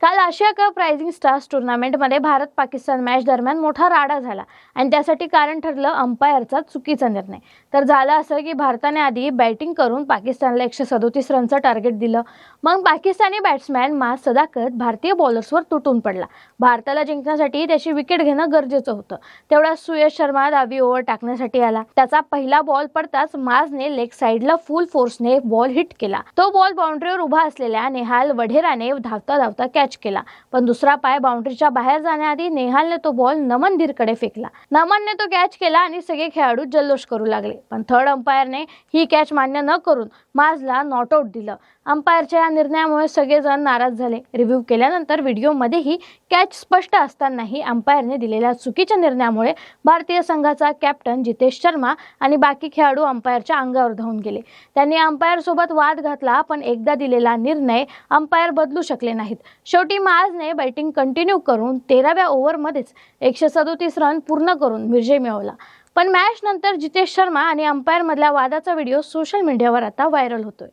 काल Asia cup rising stars टुर्नामेंटमध्ये Bharat Pakistan match दरम्यान मोठा राडा झाला. आणि त्यासाठी कारण ठरलं अंपायरचा चुकीचा निर्णय. तर झालं असं की भारताने आधी बॅटिंग करून पाकिस्तानला एकशे सदोतीस रनचं टार्गेट दिलं. मग पाकिस्तानी बॅट्समॅन मा सदाकत भारतीय बॉलर्सवर तुटून पडला. भारताला जिंकण्यासाठी त्याची विकेट घेणं गरजेचं होतं. तेवढा सुयश शर्मा दावी ओव्हर टाकण्यासाठी आला. त्याचा पहिला बॉल पडताच माजने लेग साईडला फुल फोर्सने बॉल हिट केला. तो बॉल बाउंड्रीवर उभा असलेल्या नेहाल वढेराने धावता धावता कॅच केला. पण दुसरा पाय बाउंड्रीच्या बाहेर जाण्याआधी नेहालने तो बॉल नमन धीरकडे फेकला. नमनने तो कॅच केला आणि सगळे खेळाडू जल्लोष करू लागले. पण थर्ड अंपायरने ही कॅच मान्य न करून माझला नॉट आऊट दिलं. अंपायरच्या या निर्णयामुळे सगळेजण नाराज झाले. रिव्ह्यू केल्यानंतर व्हिडिओमध्येही कॅच स्पष्ट असतानाही अंपायरने दिलेल्या चुकीच्या निर्णयामुळे भारतीय संघाचा कॅप्टन जितेश शर्मा आणि बाकी खेळाडू अंपायरच्या अंगावर धावून गेले. त्यांनी अंपायरसोबत वाद घातला पण एकदा दिलेला निर्णय अंपायर बदलू शकले नाहीत. शेवटी माजने बॅटिंग कंटिन्यू करून तेराव्या ओव्हरमध्येच एकशे सदोतीस रन पूर्ण करून विजय मिळवला. पण मॅच नंतर जितेश शर्मा आणि अंपायरमधल्या वादाचा व्हिडिओ सोशल मीडियावर आता व्हायरल होतोय.